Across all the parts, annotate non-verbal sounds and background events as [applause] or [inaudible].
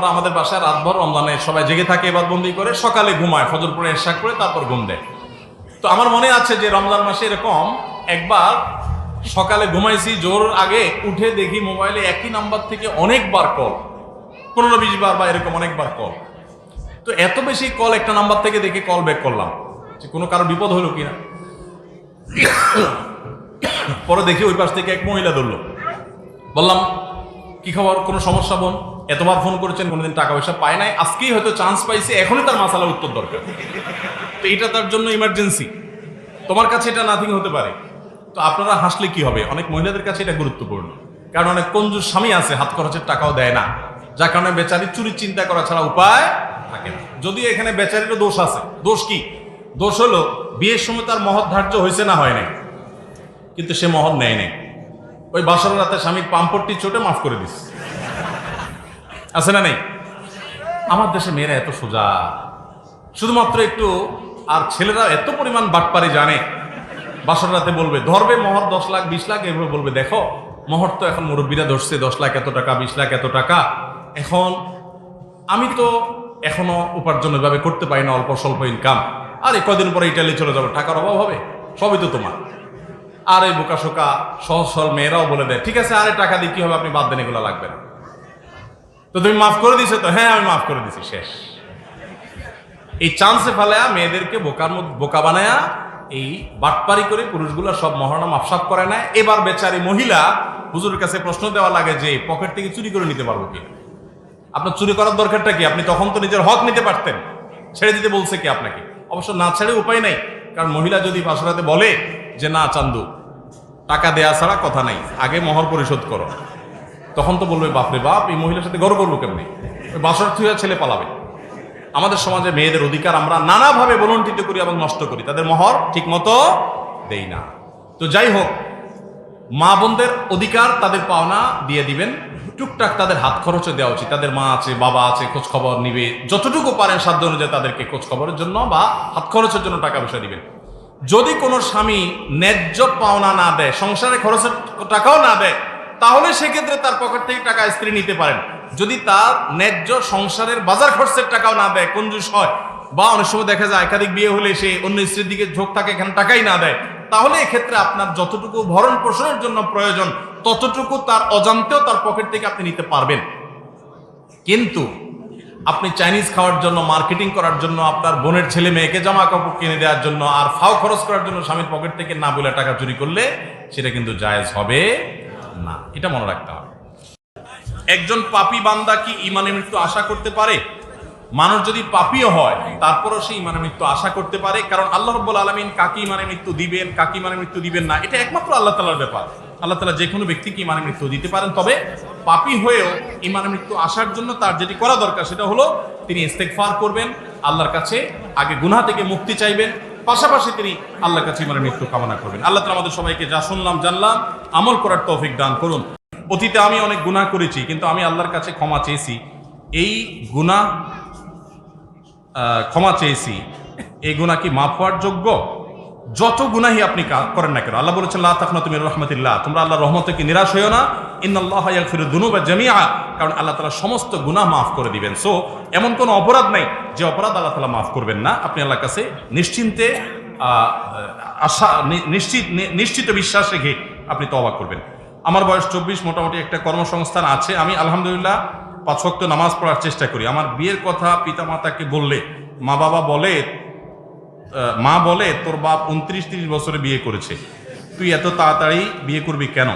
আমরা আমাদের বাসায় রাতভর রমজানে সবাই জেগে থাকে এবার বন্দি করে, সকালে ঘুমায়, ফজর পরে এরশাক করে তারপর ঘুম দেয়। তো আমার মনে আছে যে রমজান মাসে এরকম একবার সকালে ঘুমাইছি, জোর আগে উঠে দেখি মোবাইলে একই নাম্বার থেকে অনেকবার কল, পনেরো বিশ বার বা এরকম অনেকবার কল। তো এত বেশি কল একটা নাম্বার থেকে দেখে কল ব্যাক করলাম, যে কোনো কারও বিপদ হলো কিনা। [coughs] পরে দেখি ওই পাশ থেকে এক মহিলা ধরলো। বললাম কি খবর কোনো সমস্যা, বোন? এতবার ফোন করেছেন, কোনোদিন টাকা পয়সা পায় নাই। আজকেই হয়তো চান্স পাইছে, এখনই তার মাসালার উত্তর দরকার। তো এটা তার জন্য ইমার্জেন্সি তোমার কাছে এটা নাথিং হতে পারে। তো আপনারা হাসলে কি হবে? অনেক মহিলাদের কাছে এটা গুরুত্বপূর্ণ। কারণ অনেক কঞ্জুর স্বামী আছে, হাত খরচের টাকাও দেয় না। যার কারণে বেচারি চুরির চিন্তা করা ছাড়া উপায় থাকে না। যদিও এখানে বেচারিরও দোষ আছে, দোষ কি? দোষ হলো, বিয়ের সময় তার মহৎ ধার্য হয়েছে না হয় নাই। কিন্তু সে মহৎ নেয় নাই। ওই বাসর রাতে স্বামীর পাম্পটটি চোটে মাফ করে দিস। আছে না নেই? আমার দেশে মেয়েরা এত সোজা। শুধুমাত্র একটু, আর ছেলেরা এত পরিমাণ বাটপারি জানে। বাসর রাতে বলবে, ধরবে মহর দশ লাখ, বিশ লাখ, এভাবে বলবে, দেখো, মহর তো এখন মুরব্বীরা ধরছে, দশ লাখ এত টাকা, বিশ লাখ এত টাকা। এখন আমি তো এখনও উপার্জন এভাবে করতে পারি না, অল্প স্বল্প ইনকাম আর কদিন পরে ইটালি চলে যাবে, টাকার অভাব হবে? সবই তো তোমার। আর এই বোকা শোকা, সহজ সরল মেয়েরাও বলে দেয়, ঠিক আছে, আরে টাকা দিয়ে কি হবে? আপনি বাদ দেন, এগুলো লাগবে না। তো তুমি মাফ করে দিছো তো? হ্যাঁ আমি মাফ করে দিছি, শেষ। এই চান্সে ফেলায়া মেয়েদেরকে বোকার মধ্যে, বোকা বানায়া এই বাটপারি করে পুরুষগুলো সব মহারণা মাফসাফ করে নেয়। এবার বেচারি মহিলা হুজুরের কাছে প্রশ্ন দেওয়া লাগে যে, পকেট থেকে চুরি করে নিতে পারব কি? আপনার চুরি করার দরকারটা কি? আপনি তখন তো নিজের হক নিতে পারতেন। ছেড়ে দিতে বলছে কি আপনাকে? অবশ্য না ছেড়ে উপায় নাই, কারণ মহিলা যদি বাসরাতে বলে যে, না, চান্দু টাকা দেয়া ছাড়া কথা নাই। আগে মহর পরিশোধ করো। তখন তো বলবে, বাপরে বাপ, এই মহিলার সাথে গর্ব করব কেমনি? বাসর থুয়া ছেলে পালাবে। আমাদের সমাজে মেয়েদের অধিকার আমরা নানাভাবে বলন্টিত করি এবং নষ্ট করি। তাদের মহর ঠিক মতো দেই না। তো যাই হোক, মা বোনদের অধিকার, তাদের পাওনা দিয়ে দিবেন। টুকটাক তাদের হাত খরচে দেওয়া উচিত। তাদের মা আছে, বাবা আছে খোঁজ খবর নিবে। যতটুকু পারেন সাধ্য অনুযায়ী তাদেরকে খোঁজ খবরের জন্য বা হাত খরচের জন্য টাকা পয়সা দিবেন। যদি কোনো স্বামী ন্যায্য পাওনা না দেয়, সংসারে খরচের টাকাও না দেয়, তাহলে সেক্ষেত্রে তার পকেট থেকে টাকা স্ত্রী নিতে পারেন। যদি তার ন্যায্য সংসারের বাজার খরচের টাকাও না দেয় কঞ্জুস হয়, বা অনেক সময় দেখা যায় একাধিক বিয়ে হলে সে অন্য স্ত্রীর দিকে ঝোঁক থাকে, এখানে টাকাই না দেয়, তাহলে এক্ষেত্রে আপনার যতটুকু ভরণ পোষণের জন্য প্রয়োজন, ততটুকু তার অজান্তেও তার পকেট থেকে আপনি নিতে পারবেন। কিন্তু আপনি চাইনিজ খাওয়ার জন্য, মার্কেটিং করার জন্য, আপনার বোনের ছেলে মেয়েকে জামা কাপড় কিনে দেওয়ার জন্য আর ফাও খরচ করার জন্য স্বামীর পকেট থেকে না বলে টাকা চুরি করলে সেটা কিন্তু জায়েজ হবে না। এটা মনে রাখতে হবে। একজন পাপী বান্দা কি ইমানের মৃত্যু আশা করতে পারে? মানুষ যদি পাপীও হয়, তারপরও সে ইমানের মৃত্যু আশা করতে পারে, কারণ আল্লাহ রব্বুল আলমিন কাকে ইমানের মৃত্যু দিবেন, কাকে ইমানের মৃত্যু দিবেন না, এটা একমাত্র আল্লাহ তালার ব্যাপার। আল্লাহ তালা যে কোনো ব্যক্তিকে ইমানের মৃত্যু দিতে পারেন। তবে পাপি হয়েও ইমানের মৃত্যু আসার জন্য তার যেটি করা দরকার সেটা হলো তিনি ইস্তেকফার করবেন আল্লাহর কাছে আগে গুনাহ থেকে মুক্তি চাইবেন পাশাপাশি তিনি আল্লাহর কাছে ইমানের মৃত্যু কামনা করবেন। আল্লাহ তালা আমাদের সবাইকে যা শুনলাম জানলাম আমল করার তৌফিক দান করুন। অতীতে আমি অনেক গুনাহ করেছি কিন্তু আমি আল্লাহর কাছে ক্ষমা চেয়েছি। এই আহ, ক্ষমা চেয়েছি। এই গুণা কি মাফ হওয়ার যোগ্য? যত গুনাহি আপনি করেন না কেন? আল্লাহ বলেছেন, লা তাকনা তুমি রহমতুল্লাহ। তোমরা আল্লাহর রহমত থেকে নিরাশ হইও না? ইন্নাল্লাহ ইয়াগফিরু দুনুবা জামিআ। কারণ আল্লাহ তাআলা সমস্ত গুনাহ মাফ করে দিবেন। সো, এমন কোনো অপরাধ নাই যে অপরাধ আল্লাহ তাআলা মাফ করবেন না। আপনি আল্লাহর কাছে নিশ্চিন্তে আশা নিশ্চিত নিশ্চিত বিশ্বাস রেখে আপনি তওবা করবেন। আমার বয়স চব্বিশ, মোটামুটি একটা কর্মসংস্থান আছে। আমি আলহামদুলিল্লাহ পাঁচ নামাজ পড়ার চেষ্টা করি। আমার বিয়ের কথা পিতামাতাকে বললে, মা বাবা বলে মা বলে, তোর বাপ উনত্রিশ তিরিশ বছরে বিয়ে করেছে। তুই এত তাড়াতাড়ি বিয়ে করবি কেন?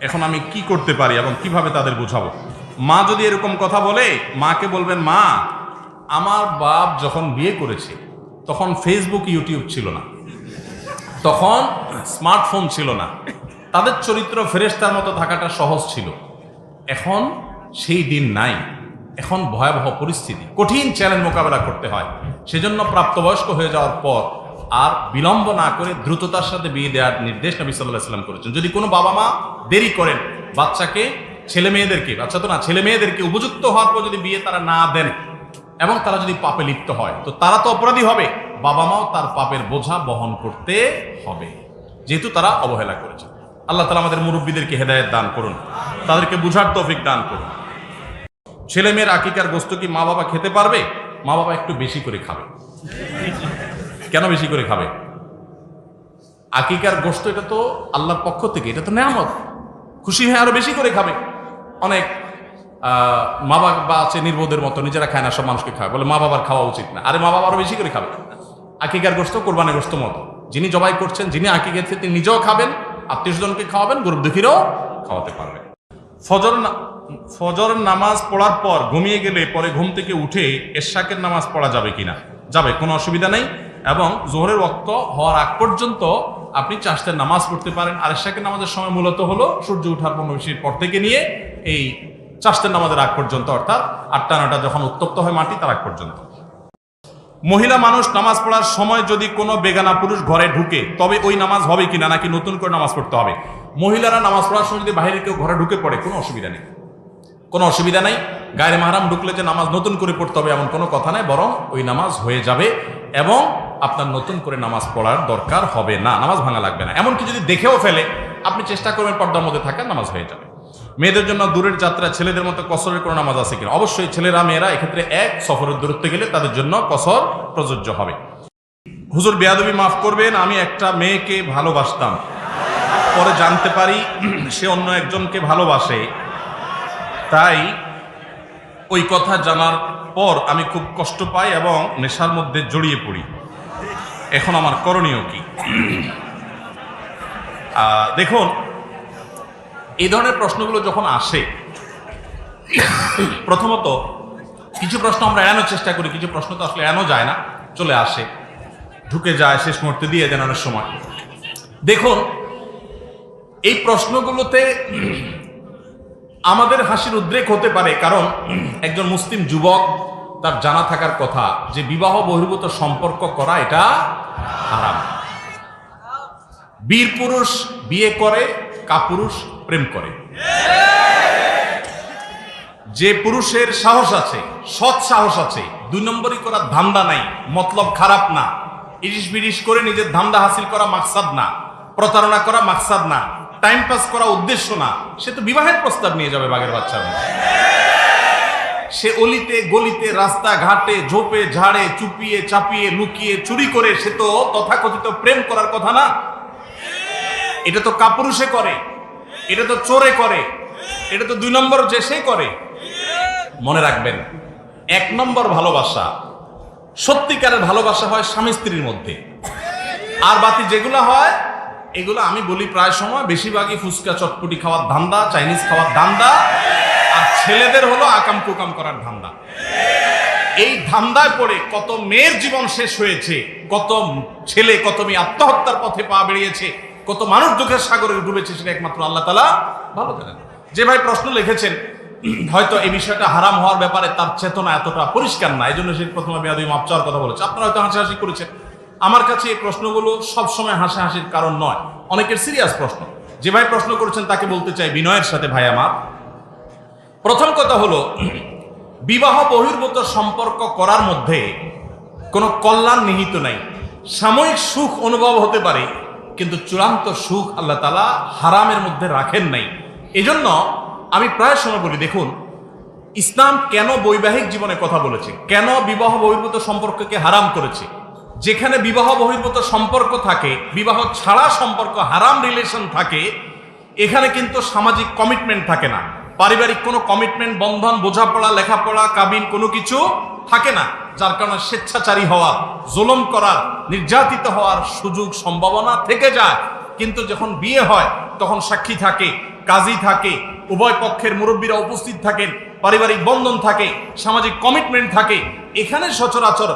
এখন আমি কি করতে পারি এবং কীভাবে তাদের বোঝাবো? মা যদি এরকম কথা বলে, মাকে বলবেন, মা, আমার বাপ যখন বিয়ে করেছে, তখন ফেসবুক ইউটিউব ছিল না। তখন স্মার্টফোন ছিল না। তাদের চরিত্র ফেরেশতার মতো থাকাটা সহজ ছিল। এখন সেই দিন নাই। এখন ভয়াবহ পরিস্থিতি। কঠিন চ্যালেঞ্জ মোকাবেলা করতে হয়। সেজন্য প্রাপ্তবয়স্ক হয়ে যাওয়ার পর আর বিলম্ব না করে দ্রুততার সাথে বিয়ে দেওয়ার নির্দেশ নবী সাল্লাহ সাল্লাম করেছেন। যদি কোনো বাবা মা দেরি করেন, বাচ্চাকে, ছেলে মেয়েদেরকে বাচ্চা তো না, ছেলে মেয়েদেরকে উপযুক্ত হওয়ার পর যদি বিয়ে তারা না দেন এবং তারা যদি পাপে লিপ্ত হয়, তো তারা তো অপরাধী হবে। বাবা মাও তার পাপের বোঝা বহন করতে হবে। যেহেতু তারা অবহেলা করেছে আল্লাহ তালা আমাদের মুরব্বীদেরকে হেদায়ত দান করুন। তাদেরকে বুঝার তৌফিক দান করুন। ছেলে মেয়ের আকিকার গোস্ত কি মা বাবা খেতে পারবে? মা বাবা একটু বেশি করে খাবে। কেন বেশি করে খাবে? আকিকার গোস্ত, এটা তো আল্লাহর পক্ষ থেকে, এটা তো নেয়ামত। খুশি হয়ে আরও বেশি করে খাবে। অনেক মা বাবা আছে নির্বোধের মতো, নিজেরা খায় না, সব মানুষকে খায়। বলে মা বাবার খাওয়া উচিত না। আরে মা বাবা আরও বেশি করে খাবে। আকিকার গোস্ত কোরবানি গোস্ত মতো। যিনি জবাই করছেন, যিনি আকি গেছে তিনি নিজেও খাবেন আত্মীয় স্বজনকে খাওয়াবেন গরিব দুঃখীরাও খাওয়াতে পারবেন। ফজর না- ফজর নামাজ পড়ার পর ঘুমিয়ে গেলে পরে ঘুম থেকে উঠে এশাকের নামাজ পড়া যাবে কিনা? যাবে, কোনো অসুবিধা নেই। এবং জোহরের ওক্ত হওয়ার আগ পর্যন্ত আপনি চাষতের নামাজ পড়তে পারেন। আর এশাকের নামাজের সময় মূলত হলো সূর্য উঠার পনেরো মিনিট পর থেকে নিয়ে এই চাষতের নামাজের আগ পর্যন্ত, অর্থাৎ আটটা নটা যখন উত্তপ্ত হয় মাটি, তার আগ পর্যন্ত। মহিলা মানুষ নামাজ পড়ার সময় যদি কোনো বেগানা পুরুষ ঘরে ঢুকে, তবে ওই নামাজ হবে কিনা নাকি নতুন করে নামাজ পড়তে হবে? মহিলারা নামাজ পড়ার সময় যদি বাইরে কেউ ঘরে ঢুকে পড়ে, কোনো অসুবিধা নেই। কোনো অসুবিধা নাই। গায়ের মাহারাম ঢুকলে যে নামাজ নতুন করে পড়তে হবে এমন কোনো কথা নাই, বরং ওই নামাজ হয়ে যাবে এবং আপনার নতুন করে নামাজ পড়ার দরকার হবে না। নামাজ ভাঙা লাগবে না। এমনকি যদি দেখেও ফেলে, আপনি চেষ্টা করবেন পর্দার মধ্যে থাকার নামাজ হয়ে যাবে। মেয়েদের জন্য দূরের যাত্রা, ছেলেদের মতো কসরের কোনো নামাজ আছে কিনা? অবশ্যই ছেলেরা, মেয়েরা এক্ষেত্রে এক সফরের দূরত্বে গেলে তাদের জন্য কসর প্রযোজ্য হবে। হুজুর বেয়াদবি মাফ করবেন, আমি একটা মেয়েকে ভালোবাসতাম। পরে জানতে পারি, সে অন্য একজনকে ভালোবাসে। তাই ওই কথা জানার পর আমি খুব কষ্ট পাই এবং নেশার মধ্যে জড়িয়ে পড়ি। এখন আমার করণীয় কি? দেখুন, এই ধরনের প্রশ্নগুলো যখন আসে, প্রথমত কিছু প্রশ্ন আমরা এড়ানোর চেষ্টা করি, কিছু প্রশ্ন তো আসলে এড়ানো যায় না, চলে আসে, ঢুকে যায় শেষ মুহূর্তে দিয়ে দেন অনেক সময়। দেখুন, এই প্রশ্নগুলোতে আমাদের হাসির উদ্রেক হতে পারে কারণ একজন মুসলিম যুবক, তার জানা থাকার কথা, যে বিবাহ বহির্ভূত সম্পর্ক করা এটা হারাম। বীর পুরুষ বিয়ে করে, কাপুরুষ প্রেম করে। যে পুরুষের সাহস আছে, সৎ সাহস আছে, দুই নম্বরই করার ধান্দা নাই, মতলব খারাপ না ইরিশ বিরিশ করে নিজের ধান্দা হাসিল করা মাকসাদ না, প্রতারণা করা মাকসাদ না টাইম পাস করা উদ্দেশ্য না, সে তো বিবাহের প্রস্তাব নিয়ে যাবে বাগের বাচ্চার সে অলিতে, গলিতে রাস্তা ঘাটে ঝোপে, ঝাড়ে, চুপিয়ে, চাপিয়ে, লুকিয়ে, চুরি করে, সে তো তথাকথিত প্রেম করার কথা না। এটা তো কাপুরুষে করে, এটা তো চোরে করে, এটা তো দুই নম্বর যে সে করে। মনে রাখবেন, এক নম্বর ভালোবাসা, সত্যিকারের ভালোবাসা হয় স্বামী স্ত্রীর মধ্যে। আর বাকি যেগুলো হয় এগুলো আমি বলি প্রায় সময়, বেশিরভাগই ফুচকা চটপটি খাওয়ার ধান্দা, চাইনিজ খাওয়ার ধান্দা, আর ছেলেদের হলো আকাম কুকাম করার ধান্দা। এই ধান্দায় পড়ে কত মেয়ের জীবন শেষ হয়েছে, কত ছেলে, কত মেয়ে আত্মহত্যার পথে পা বেরিয়েছে কত মানুষ দুঃখের সাগরে ডুবেছে সেটা একমাত্র আল্লাহ তালা ভালো জানেন। যে ভাই প্রশ্ন লিখেছেন, হয়তো এই বিষয়টা হারাম হওয়ার ব্যাপারে তার চেতনা এতটা পরিষ্কার না এই জন্য সে প্রথমে বেয়াদি মাপ চাওয়ার কথা বলেছে। আপনারা হয়তো হাসাহাসি করেছেন। আমার কাছে এই প্রশ্নগুলো সবসময় হাসাহাসির কারণ নয়। অনেকের সিরিয়াস প্রশ্ন। যে ভাই প্রশ্ন করেছেন তাকে বলতে চাই বিনয়ের সাথে, ভাই আমার। প্রথম কথা হলো, বিবাহ বহির্ভূত সম্পর্ক করার মধ্যে কোনো কল্যাণ নিহিত নাই। সাময়িক সুখ অনুভব হতে পারে, কিন্তু চূড়ান্ত সুখ আল্লাহ তালা হারামের মধ্যে রাখেন নাই। এজন্য আমি প্রায় সময় বলি, দেখুন, ইসলাম কেন বৈবাহিক জীবনে কথা বলেছে? কেন বিবাহ বহির্ভূত সম্পর্ককে হারাম করেছে? যেখানে বিবাহ বহির্ভূত সম্পর্ক থাকে, বিবাহ ছাড়া সম্পর্ক, হারাম রিলেশন থাকে, এখানে কিন্তু সামাজিক কমিটমেন্ট থাকে না। পারিবারিক কোনো কমিটমেন্ট বন্ধন, বোঝাপড়া, লেখাপড়া, কাবিন কোনো কিছু থাকে না, যার কারণে স্বেচ্ছাচারী হওয়া, জুলম করার, নির্যাতিত হওয়ার সুযোগ, সম্ভাবনা থেকে যায়। কিন্তু যখন বিয়ে হয়, তখন সাক্ষী থাকে কাজী থাকে, উভয় পক্ষের মুরব্বীরা উপস্থিত থাকেন, পারিবারিক বন্ধন থাকে, সামাজিক কমিটমেন্ট থাকে। এখানে সচরাচর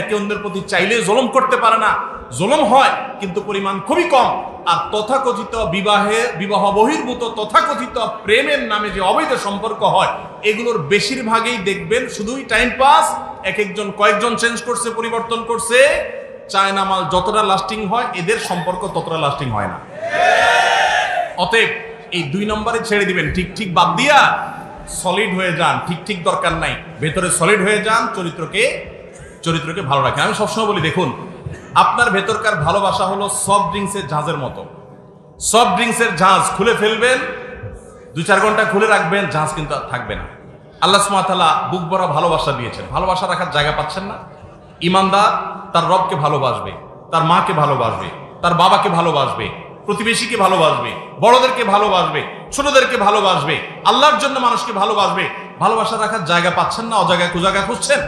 একে অন্যের প্রতি চাইলে জলম করতে পারে না। জলম হয়, কিন্তু পরিমাণ খুবই কম। আর তথাকথিত বিবাহে, বিবাহ বহির্ভূত তথাকথিত প্রেমের নামে যে অবৈধ সম্পর্ক হয়, এগুলোর বেশিরভাগই দেখবেন শুধুই টাইম পাস এক একজন কয়েকজন চেঞ্জ করছে, পরিবর্তন করছে। চায়না মাল যতটা লাস্টিং হয়, এদের সম্পর্ক ততটা লাস্টিং হয় না। অতএব এই দুই নম্বরে ছেড়ে দিবেন। ঠিক ঠিক বাদ দিয়া সলিড হয়ে যান। ঠিক ঠিক দরকার নাই। ভেতরে সলিড হয়ে যান, চরিত্রকে চরিত্রকে ভালো রাখেন। আমি সবসময় বলি, দেখুন, আপনার ভেতরকার ভালোবাসা হলো সফট ড্রিঙ্কসের ঝাঁজের মতো। সফট ড্রিঙ্কসের ঝাঁজ খুলে ফেলবেন দু চার ঘণ্টা খুলে রাখবেন ঝাঁজ কিন্তু আর থাকবে না। আল্লাহ সুমাতালা বুক ভরা ভালোবাসা দিয়েছেন। ভালোবাসা রাখার জায়গা পাচ্ছেন না। ইমানদার তার রবকে ভালোবাসবে, তার মাকে ভালোবাসবে, তার বাবাকে ভালোবাসবে প্রতিবেশীকে ভালোবাসবে, বড়দেরকে ভালোবাসবে, ছোটদেরকে ভালোবাসবে, আল্লাহর জন্য মানুষকে ভালোবাসবে, ভালোবাসা রাখার জায়গা পাচ্ছেন না, অজায়গায় কুজায়গা খুঁজছেন?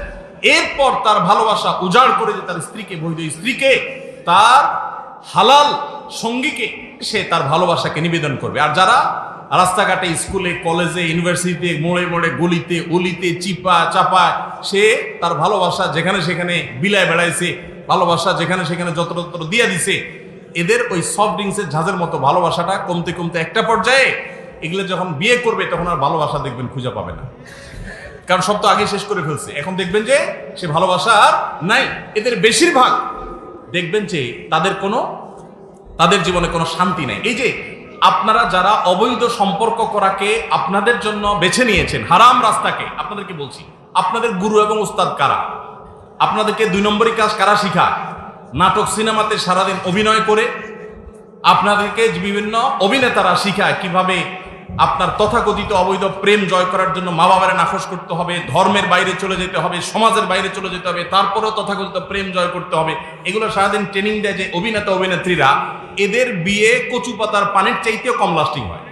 এরপর তার ভালোবাসা উজাড় করে যে তার স্ত্রীকে, বৈধ স্ত্রীকে, তার হালাল সঙ্গীকে সে তার ভালোবাসাকে নিবেদন করবে। আর যারা রাস্তাঘাটে, স্কুলে, কলেজে, ইউনিভার্সিটিতে, মোড়ে মোড়ে, গলিতে, অলিতে চিপা চাপা সে তার ভালোবাসা যেখানে সেখানে বিলায় বেড়াইছে, ভালোবাসা যেখানে সেখানে যত্র দিয়ে দিছে এদের ওই সফট ড্রিঙ্কসের ঝাঁজের মতো ভালোবাসাটা কমতে কমতে একটা পর্যায়ে এগুলো যখন বিয়ে করবে তখন আর ভালোবাসা দেখবেন খুঁজে পাবে না। কারণ সব তো আগে শেষ করে ফেলছে। এখন দেখবেন যে সে ভালোবাসা আর নাই। এদের বেশিরভাগ দেখবেন যে তাদের কোনো, তাদের জীবনে কোনো শান্তি নেই। এই যে আপনারা যারা অবৈধ সম্পর্ক করাকে আপনাদের জন্য বেছে নিয়েছেন, হারাম রাস্তাকে, আপনাদেরকে বলছি, আপনাদের গুরু এবং উস্তাদ কারা? আপনাদেরকে দুই নম্বরই কাজ কারা শিখায়? নাটক সিনেমাতে সারাদিন অভিনয় করে আপনাদেরকে বিভিন্ন অভিনেতারা শিখায় কীভাবে আপনার তথাকথিত অবৈধ প্রেম জয় করার জন্য মা বাবার নাকশ করতে হবে, ধর্মের বাইরে চলে যেতে হবে, সমাজের বাইরে চলে যেতে হবে, তারপরেও তথাকথিত প্রেম জয় করতে হবে। এগুলো সারাদিন ট্রেনিং দেয় যে অভিনেতা, অভিনেত্রীরা এদের বিয়ে কচু পাতার পানির চাইতেও কম লাস্টিং হয়।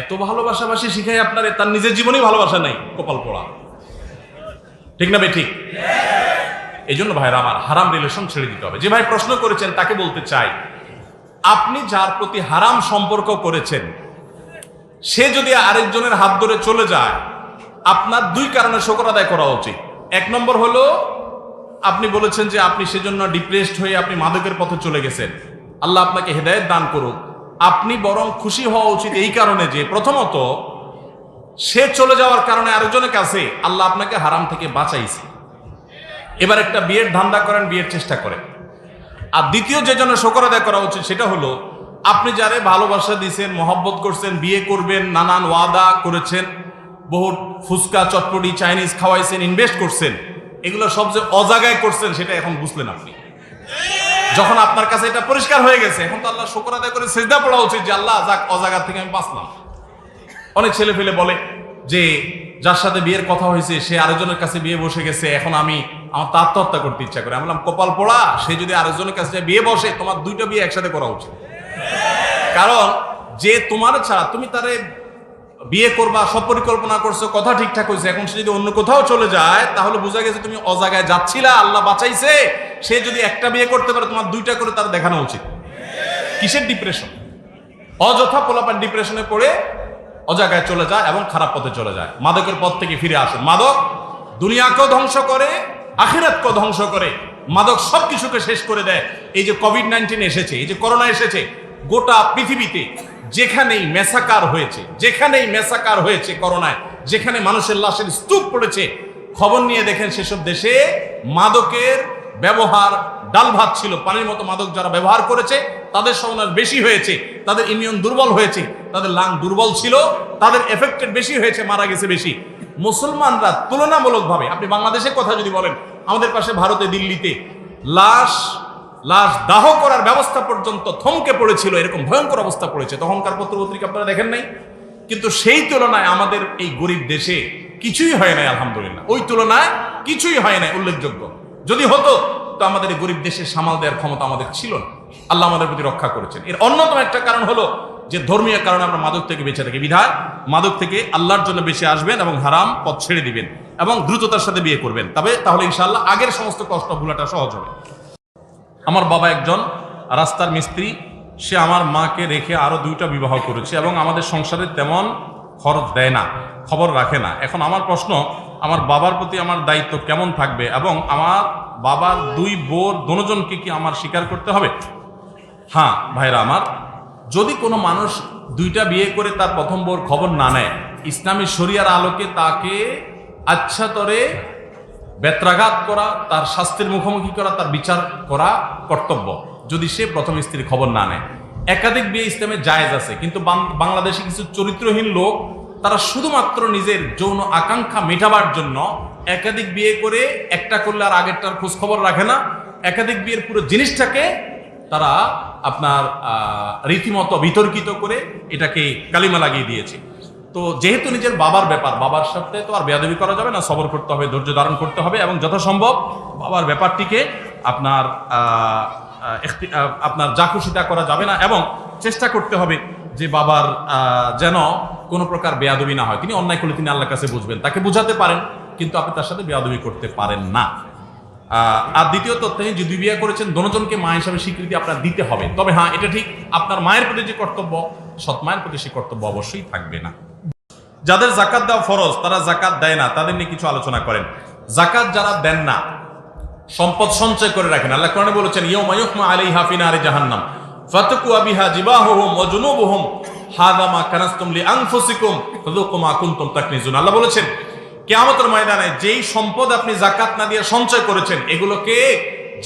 এত ভালোবাসাবাসি শিখাই আপনার, তার নিজের জীবনেই ভালোবাসা নাই, কপাল পড়া। ঠিক না ভাই ঠিক? এই জন্য ভাইরা আমার হারাম রিলেশন ছেড়ে দিতে হবে। যে ভাই প্রশ্ন করেছেন, তাকে বলতে চাই। আপনি যার প্রতি হারাম সম্পর্ক করেছেন, সে যদি আরেকজনের হাত ধরে চলে যায়, আপনার দুই কারণে শকর আদায় করা উচিত। এক নম্বর হলো, আপনি বলেছেন যে আপনি সেজন্য ডিপ্রেসড হয়ে আপনি মাদকের পথে চলে গেছেন। আল্লাহ আপনাকে হেদায়ত দান করুক। আপনি বরং খুশি হওয়া উচিত এই কারণে যে, প্রথমত, সে চলে যাওয়ার কারণে আরেকজনের কাছে আল্লাহ আপনাকে হারাম থেকে বাঁচাইছে। এবার একটা বিয়ের ধান্দা করেন, বিয়ের চেষ্টা করেন। আর দ্বিতীয় যে জন্য শকর আদায় করা উচিত, সেটা হলো, আপনি যারে ভালোবাসা দিয়েছেন মহব্বত করছেন, বিয়ে করবেন, নানান ওয়াদা করেছেন বহু ফুচকা, চটপটি, চাইনিজ খাওয়াইছেন ইনভেস্ট করছেন, এগুলো সব যে অজাগায় করছেন, সেটা এখন বুঝলেন আপনি। যখন আপনার কাছে এটা পরিষ্কার হয়ে গেছে, এখন তো আল্লাহ শকর আদায় করে সেজদা পড়া উচিত যে আল্লাহ যাক, অজাগা থেকে আমি বাঁচলাম। অনেক ছেলে ফেলে বলে যে, যার সাথে বিয়ের কথা হয়েছে, সে আরেকজনের কাছে বিয়ে বসে গেছে, এখন আমি আমার তো আত্মহত্যা করতে ইচ্ছা করে। আমি বললাম, কপাল পড়া, সে যদি আরেকজনের কাছে বিয়ে বসে, তোমার দুইটা বিয়ে একসাথে করা উচিত। কারণ যে তোমার ছাড়া, তুমি তারে বিয়ে করবা সব পরিকল্পনা করছ, কথা ঠিকঠাক হয়েছে, এখন সে যদি অন্য কোথাও চলে যায়, তাহলে বোঝা গেছে তুমি অজাগায় যাচ্ছিলা, আল্লাহ বাঁচাইছে। সে যদি একটা বিয়ে করতে পারে, তোমার দুইটা করে তার দেখানো উচিত। কিসের ডিপ্রেশন অযথা পোলাপান ডিপ্রেশনে পড়ে অজাগায় চলে যায় এবং খারাপ পথে চলে যায়। মাদকের পথ থেকে ফিরে আসে। মাদক দুনিয়াকেও ধ্বংস করে আখিরাতকেও ধ্বংস করে, মাদক সব কিছুকে শেষ করে দেয়। এই যে কোভিড নাইন্টিন এসেছে, এই যে করোনা এসেছে, গোটা পৃথিবীতে যেখানেই মেসাকার হয়েছে, যেখানেই মেসাকার হয়েছে করোনায়, যেখানে মানুষের লাশের স্তূপ পড়েছে, খবর নিয়ে দেখেন সেসব দেশে মাদকের ব্যবহার ডাল ভাত ছিল। পানির মতো মাদক যারা ব্যবহার করেছে, তাদের সমাজ বেশি হয়েছে, তাদের ইমিউন দুর্বল হয়েছে, তাদের লাং দুর্বল ছিল, তাদের এফেক্টেড বেশি হয়েছে, মারা গেছে বেশি। মুসলমানরা তুলনামূলকভাবে, আপনি বাংলাদেশের কথা যদি বলেন, আমাদের পাশে ভারতে, দিল্লিতে লাশ লাশ দাহ করার ব্যবস্থা পর্যন্ত থমকে পড়েছিল, এরকম ভয়ঙ্কর অবস্থা পড়েছে। তখনকার পত্রপত্রিকা আপনারা দেখেন নাই? কিন্তু সেই তুলনায় আমাদের এই গরিব দেশে কিছুই হয় নাই, আলহামদুলিল্লাহ। ওই তুলনায় কিছুই হয় নাই, উল্লেখযোগ্য। যদি হতো, তো আমাদের এই গরিব দেশে সামাল দেওয়ার ক্ষমতা আমাদের ছিল না। আল্লাহ আমাদের প্রতি রক্ষা করেছেন। এর অন্যতম একটা কারণ হলো যে ধর্মীয় কারণে আমরা মাদক থেকে বেঁচে থাকি। বিধায় মাদক থেকে আল্লাহর জন্য বেঁচে আসবেন এবং হারাম পথ ছেড়ে দিবেন এবং দ্রুততার সাথে বিয়ে করবেন। তবে তাহলে ইনশাল্লাহ আগের সমস্ত কষ্ট ভুলাটা সহজ হবে। আমার বাবা একজন রাস্তার মিস্ত্রি। সে আমার মাকে রেখে আরও দুইটা বিবাহ করেছে এবং আমাদের সংসারে তেমন খরচ দেয় না, খবর রাখে না। এখন আমার প্রশ্ন, আমার বাবার প্রতি আমার দায়িত্ব কেমন থাকবে এবং আমার বাবার দুই বোর দনোজনকে কি আমার স্বীকার করতে হবে? হ্যাঁ ভাইরা আমার যদি কোনো মানুষ দুইটা বিয়ে করে তার প্রথম বোর খবর না নেয়, ইসলামী শরিয়ার আলোকে তাকে আচ্ছা তরে বেত্রাঘাত করা, তার শাস্তির মুখোমুখি করা, তার বিচার করা কর্তব্য, যদি সে প্রথম স্ত্রীর খবর না নেয়। একাধিক বিয়ে ইসলামে জায়েজ আছে, কিন্তু বাংলাদেশে কিছু চরিত্রহীন লোক, তারা শুধুমাত্র নিজের যৌন আকাঙ্ক্ষা মেটাবার জন্য একাধিক বিয়ে করে একটা করলে আর আগেরটার খোঁজ খবর রাখে না। একাধিক বিয়ের পুরো জিনিসটাকে তারা আপনার রীতিমতো বিতর্কিত করে এটাকে কালিমা লাগিয়ে দিয়েছে। তো যেহেতু নিজের বাবার ব্যাপার, বাবার সাথে তো আর বেয়াদবি করা যাবে না, সবর করতে হবে, ধৈর্য ধারণ করতে হবে এবং যথাসম্ভব বাবার ব্যাপারটিকে আপনার আপনার যা খুশি তা করা যাবে না এবং চেষ্টা করতে হবে যে বাবার যেন কোনো প্রকার বেয়াদবি না হয়। তিনি অন্যায় করলে তিনি আল্লাহর কাছে বুঝবেন। তাকে বুঝাতে পারেন, কিন্তু আপনি তার সাথে বেয়াদবি করতে পারেন না। আর দ্বিতীয়ত তিনি যদি বিয়ে করেছেন দনোজনকে মা হিসাবে স্বীকৃতি আপনার দিতে হবে। তবে হ্যাঁ এটা ঠিক, আপনার মায়ের প্রতি যে কর্তব্য, সৎ মায়ের প্রতি সে কর্তব্য অবশ্যই থাকবে না। যাদের জাকাত দেওয়া ফরজ, তারা জাকাত দেয় না, তাদের নিয়ে কিছু আলোচনা করেন। জাকাত যারা দেন না, সম্পদ সঞ্চয় করে রাখেন। আল্লাহ কোরআনে বলেছেন, ইয়াউমা ইউহমা আলাইহা ফি নারি জাহান্নাম, ফাতাকু বিহা জিবাহুহুম ওয়া জুনুবুহুম হাদা মা কানাসতুম লিআনফুসিকুম ফাযুকু মা কুনতুম তাকনিজুন। আল্লাহ বলেছেন কিয়ামতের ময়দানে যেই সম্পদ আপনি জাকাত না দিয়ে সঞ্চয় করেছেন, এগুলোকে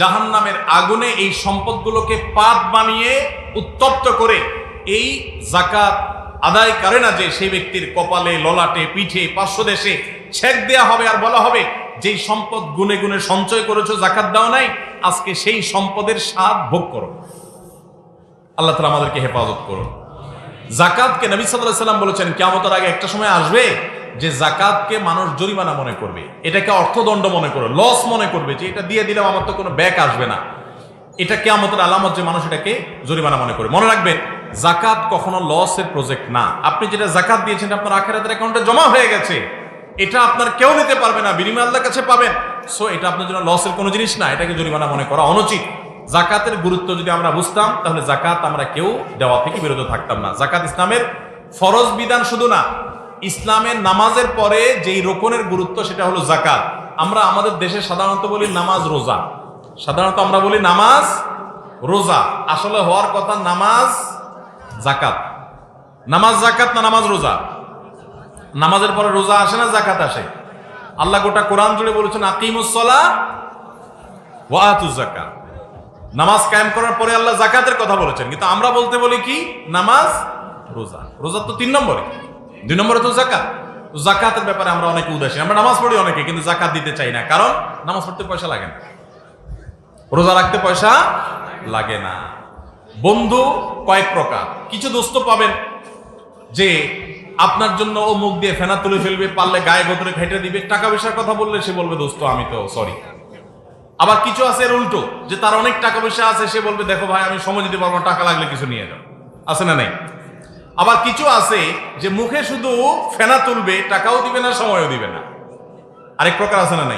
জাহান্নামের আগুনে এই সম্পদগুলোকে পাত বানিয়ে উত্তপ্ত করে এই জাকাত আদায় করে না যে সেই ব্যক্তির কপালে, ললাটে, পিঠে, পার্শ্ব দেশে ছেক দেয়া হবে আর বলা হবে, যেই সম্পদ গুনে গুনে সঞ্চয় করেছ জাকাত দাও নাই, আজকে সেই সম্পদের স্বাদ ভোগ করো। আল্লাহ তালা আমাদেরকে হেফাজত করুন। জাকাতকে নবী সাল্লাহ সাল্লাম বলেছেন কেমতের আগে একটা সময় আসবে যে জাকাতকে মানুষ জরিমানা মনে করবে, এটাকে অর্থদণ্ড মনে করবে লস মনে করবে, যে এটা দিয়ে দিলাম আমার তো কোনো ব্যাক আসবে না। এটা কেয়ামতের আলামত যে মানুষ এটাকে জরিমানা মনে করে মনে রাখবেন, জাকাত কখনো লসের প্রজেক্ট না। আপনি যেটা জাকাত দিয়েছেন আপনার আখেরাতের অ্যাকাউন্টে জমা হয়ে গেছে। এটা আপনার কেউ নিতে পারবে না, বিনিময় আল্লাহর কাছে পাবেন। সো এটা আপনার জন্য লসের কোনো জিনিস না, এটাকে জরিমানা মনে করা অনুচিত। জাকাতের গুরুত্ব যদি আমরা বুঝতাম, তাহলে জাকাত আমরা কেউ দেওয়া থেকে বিরত থাকতাম না। জাকাত ইসলামের ফরজ বিধান শুধু না ইসলামের নামাজের পরে যেই রোকনের গুরুত্ব সেটা হলো জাকাত আমরা আমাদের দেশে সাধারণত বলি নামাজ রোজা। সাধারণত আমরা বলি নামাজ রোজা। আসলে হওয়ার কথা নামাজ জাকাত নামাজ জাকাত না নামাজ রোজা? নামাজের পরে রোজা আসে না জাকাত আসে? আল্লাহ গোটা কোরআন জুড়ে বলেছেন আকিমুসলা জাকাত নামাজ কায়েম করার পরে আল্লাহ জাকাতের কথা বলেছেন। কিন্তু আমরা বলতে বলি কি? নামাজ রোজা। রোজা তো তিন নম্বরে দুই নম্বরে তো জাকাত। জাকাতের ব্যাপারে আমরা অনেকে উদাসীন। আমরা নামাজ পড়ি অনেকে, কিন্তু জাকাত দিতে চাই না। কারণ নামাজ পড়তে পয়সা লাগে না। রোজা রাখতে পয়সা লাগে না। বন্ধু, কয়েক প্রকার। কিছু দোস্ত পাবেন যে আপনার জন্য ও মুখ দিয়ে ফেনা তুলে ফেলবে, পারলে গায়ে গোতরে ঘেটে দিবে। টাকা পয়সার কথা বললে সে বলবে, দোস্ত, আমি তো সরি আবার কিছু আছে এর উল্টো, যে তার অনেক টাকা পয়সা আছে, সে বলবে, দেখো ভাই, আমি সময় দিতে পারব টাকা লাগলে কিছু নিয়ে যাও। আছে না নাই? আবার কিছু আছে যে মুখে শুধু ফেনা তুলবে, টাকাও দিবে না, সময়ও দিবে না। আরেক প্রকার আছে না নাই?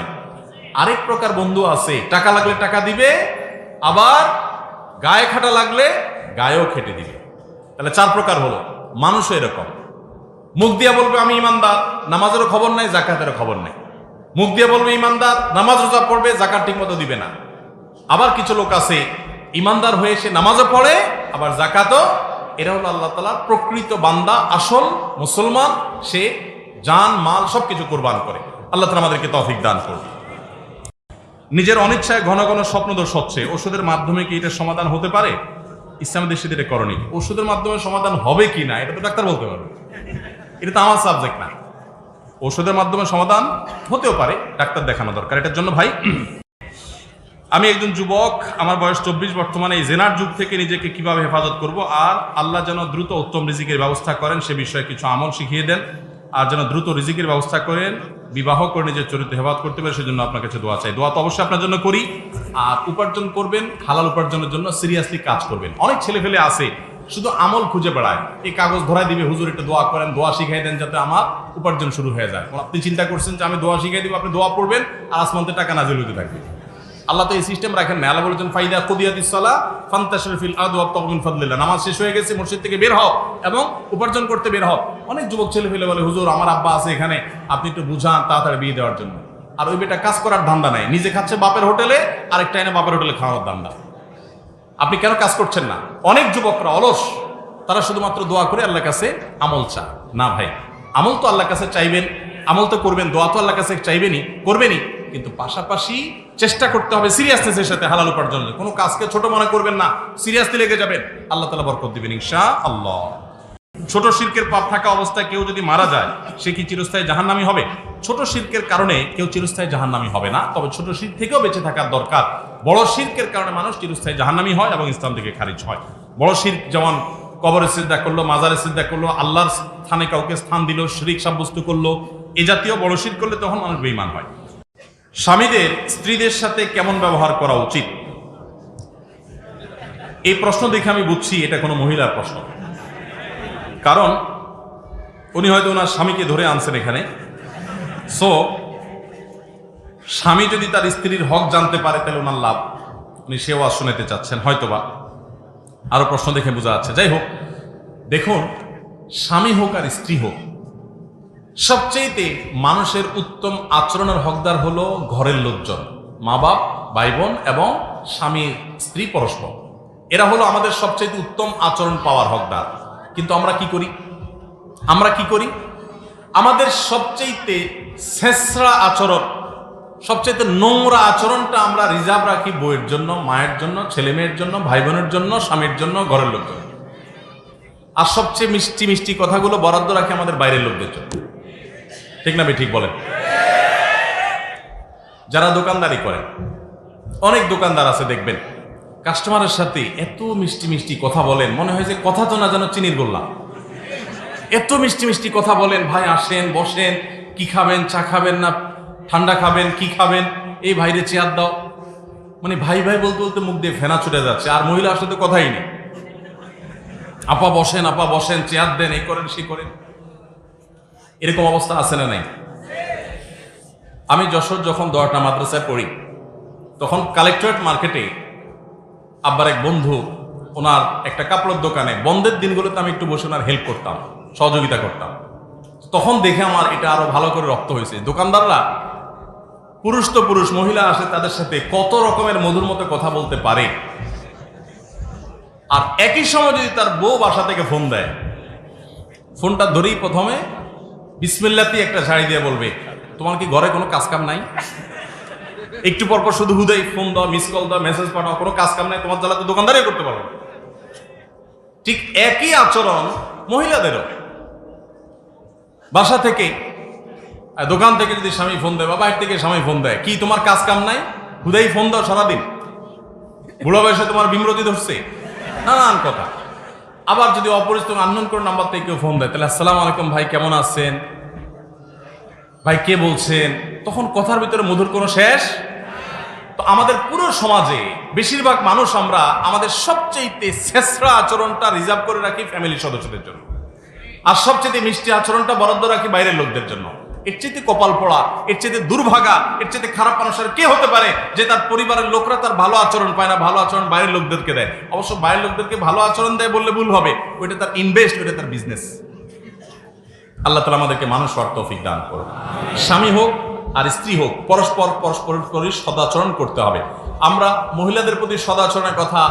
আরেক প্রকার বন্ধু আছে, টাকা লাগলে টাকা দিবে, আবার গায়ে খাটা লাগলে গায়েও খেটে দিবে। তাহলে চার প্রকার হলো। মানুষও এরকম। মুখ দিয়া বলবে, আমি ইমানদার। নামাজেরও খবর নাই জাকাতেরও খবর নাই। মুখ দিয়ে বলবে, ইমানদার। নামাজ রোজা পড়বে জাকাত ঠিক মতো দিবে না। আবার কিছু লোক আছে, ইমানদার হয়ে সে নামাজও পড়ে, আবার জাকাতও এরা হলো আল্লাহ তালার প্রকৃত বান্দা, আসল মুসলমান, সে জান, মাল সবকিছু কোরবান করে। আল্লাহ তালা আমাদেরকে তফিক দান করবে নিজের অনিচ্ছায় ঘন ঘন স্বপ্নদোষ হচ্ছে। ওষুধের মাধ্যমে কি এটা সমাধান হতে পারে? ইসলামের দেশে এটা করণীয় ওষুধের মাধ্যমে সমাধান হবে কি না, এটা তো ডাক্তার বলতে পারবে। এটা তো আমার সাবজেক্ট না। ওষুধের মাধ্যমে সমাধান হতেও পারে, ডাক্তার দেখানো দরকার। এটার জন্য ভাই আমি একজন যুবক, আমার বয়স চব্বিশ, বর্তমানে এই জেনার যুগ থেকে নিজেকে কীভাবে হেফাজত করব আর আল্লাহ যেন দ্রুত উত্তম রিজিকের ব্যবস্থা করেন সে বিষয়ে কিছু আমল শিখিয়ে দেন আর যেন দ্রুত রিজিকের ব্যবস্থা করেন, বিবাহ করে নিজের চরিত্র হেফাজত করতে পারে, সেজন্য আপনার কাছে দোয়া চাই। দোয়া তো অবশ্যই আপনার জন্য করি। আর উপার্জন করবেন, হালাল উপার্জনের জন্য সিরিয়াসলি কাজ করবেন। অনেক ছেলে ফেলে আছে, শুধু আমল খুঁজে বেড়ায়। এই কাগজ ধরাই দিবে, হুজুর একটা দোয়া করেন, দোয়া শিখাই দেন যাতে আমার উপার্জন শুরু হয়ে যায়। আপনি চিন্তা করছেন যে আমি দোয়া শিখাই দিব, আপনি দোয়া পড়বেন আর আসমানতে টাকা নাজিল হতে থাকবে। আল্লাহ তো এই সিস্টেম রাখেন না আল্লাহ বলেছেন, ফাইদা কুদিয়াতিস সালা ফান্তাশরিফিল আদু আত্তাকুমিন ফাদলিল্লাহ। নামাজ শেষ হয়ে গেছে, মসজিদ থেকে বের হও এবং উপার্জন করতে বের হও। অনেক যুবক ছেলে ফেলে বলে, হুজুর, আমার আব্বা আছে এখানে, আপনি একটু বুঝান তাড়াতাড়ি বিয়ে দেওয়ার জন্য। আর ওই বেটা কাজ করার ধান্দা নাই। নিজে খাচ্ছে বাপের হোটেলে, আরেকটা এনে বাপের হোটেলে খাওয়ার ধান্দা। আপনি কেন কাজ করছেন না? অনেক যুবকরা অলস। তারা শুধুমাত্র দোয়া করে আল্লাহর কাছে আমল চা না ভাই, আমল তো আল্লাহর কাছে চাইবেন, আমল তো করবেন, দোয়া তো আল্লাহর কাছে চাইবেনই, করবেনই। কিন্তু পাশাপাশি চেষ্টা করতে হবে সিরিয়াসনেসের সাথে হালাল উপার্জনের কোনো কাজকে ছোট মনে করবেন না সিরিয়াসলি লেগে যাবেন। আল্লাহ তালা বরকত দিবেন ইনশা আল্লাহ ছোট শিল্পের পাপ থাকা অবস্থায় কেউ যদি মারা যায়, সে কি চিরস্থায়ী জাহান্নামি হবে? ছোট শিল্পের কারণে কেউ চিরস্থায়ী জাহান্নামি হবে না, তবে ছোট শিল্প থেকেও বেঁচে থাকার দরকার। বড় শিল্পের কারণে মানুষ চিরস্থায়ী জাহান্নামি হয় এবং ইসলাম থেকে খারিজ হয়। বড় শিল্প যেমন কবরের সিদ্ধা করল মাজারের সিদ্ধা করল, আল্লাহর স্থানে কাউকে স্থান দিল, শিরিক সাব্যস্ত করল, এ জাতীয় বড় শির করলে তখন মানুষ বেইমান হয়। স্বামীদের স্ত্রীদের সাথে কেমন ব্যবহার করা উচিত? এই প্রশ্ন দেখে আমি বুঝছি এটা কোনো মহিলার প্রশ্ন। কারণ উনি হয়তো ওনার স্বামীকে ধরে আনছেন এখানে। সো স্বামী যদি তার স্ত্রীর হক জানতে পারে, তাহলে ওনার লাভ। উনি সেও আর শুনেতে চাচ্ছেন, হয়তোবা। আরও প্রশ্ন দেখে বোঝা যাচ্ছে। যাই হোক, দেখুন, স্বামী হোক আর স্ত্রী হোক সবচেয়েতে মানুষের উত্তম আচরণের হকদার হলো ঘরের লোকজন মা বাপ ভাই বোন এবং স্বামী, স্ত্রী, পরস্পর। এরা হলো আমাদের সবচেয়ে উত্তম আচরণ পাওয়ার হকদার। কিন্তু আমরা কি করি? আমরা কি করি? আমাদের সবচেয়েতে শেষরা আচরণ সবচেয়ে নোংরা আচরণটা আমরা রিজার্ভ রাখি বইয়ের জন্য, মায়ের জন্য, ছেলে মেয়ের জন্য ভাই বোনের জন্য, স্বামীর জন্য, ঘরের লোকজন। আর সবচেয়ে মিষ্টি মিষ্টি কথাগুলো বরাদ্দ রাখি আমাদের বাইরের লোকদের জন্য। ঠিক না ঠিক বলেন। যারা দোকানদারি করেন অনেক দোকানদার আছে, দেখবেন। কাস্টমারের সাথে এত মিষ্টি মিষ্টি কথা বলেন, মনে হয় যে কথা তো না যেন চিনির বললাম এত মিষ্টি মিষ্টি কথা বলেন, ভাই আসেন, বসেন, কি খাবেন, চা খাবেন না, ঠান্ডা খাবেন, কি খাবেন, এই ভাইরে চেয়ার দাও। মানে ভাই ভাই বলতে বলতে মুখ দিয়ে ফেনা ছুটে যাচ্ছে, আর মহিলা আসলে তো কথাই নেই। আপা বসেন আপা বসেন, চেয়ার দেন, এই করেন সে করেন। এরকম অবস্থা আছে না নাই? আমি যশোর যখন দোয়াটা মাদ্রাসায় পড়ি, তখন কালেক্টরেট মার্কেটে আব্বার এক বন্ধু, ওনার একটা কাপড়ের দোকানে, বন্ধের দিনগুলোতে আমি একটু বসে ওনার হেল্প করতাম, সহযোগিতা করতাম। তখন দেখে আমার এটা আরও ভালো করে রক্ত হয়েছে। দোকানদাররা, পুরুষ তো পুরুষ, মহিলা আসে তাদের সাথে কত রকমের মধুর মতো কথা বলতে পারে। আর একই সময় যদি তার বউ বাসা থেকে ফোন দেয় ফোনটা ধরেই প্রথমে বিসমিল্লাতি একটা শাড়ি দিয়ে বলবে, তোমার কি ঘরে কোনো কাজ কাম নাই? একটু পর পর শুধু হুদাই, ফোন দাও মিস কল দাও মেসেজ পাঠাও, কোনো কাজ কাম নাই, তোমার জ্বালা তো দোকানদারই করতে পারো ঠিক একই আচরণ মহিলাদেরও। বাসা থেকে দোকান থেকে যদি স্বামী ফোন দেয় বা বাইরে থেকে স্বামী ফোন দেয়, কি তোমার কাজ কাম নাই? হুদাই ফোন দাও সারাদিন। বুড়ো বয়সে তোমার বিমরতি ধরছে? নানান কথা। আবার যদি অপরিচিত আননোন করে নাম্বার থেকে কেউ ফোন দেয়, তাহলে আসসালাম আলাইকুম ভাই, কেমন আছেন? ভাই, কে বলছেন? তখন কথার ভিতরে মধুর কোনো শেষ? তো আমাদের পুরো সমাজে বেশিরভাগ মানুষ আমরা আমাদের সবচেয়ে শেষরা আচরণটা রিজার্ভ করে রাখি ফ্যামিলির সদস্যদের জন্য। আর সবচেয়ে মিষ্টি আচরণটা বরাদ্দ রাখি বাইরের লোকদের জন্য। এর চেয়ে কপাল পড়া, এর চেয়ে দুর্ভাগা, এর চেয়ে খারাপ মানুষের কে হতে পারে যে তার পরিবারের লোকরা তার ভালো আচরণ পায় না, ভালো আচরণ বাইরের লোকদেরকে দেয়? অবশ্য বাইরের লোকদেরকে ভালো আচরণ দেয় বললে ভুল হবে, ওইটা তার ইনভেস্ট ওইটা তার বিজনেস আল্লাহ তালা আমাদেরকে মানুষ হওয়ার তৌফিক দান করুন। স্বামী হোক আর স্ত্রী হোক, পরস্পর, পরস্পরের সদাচরণ করতে হবে। আমরা মহিলাদের প্রতি সদাচরণের কথা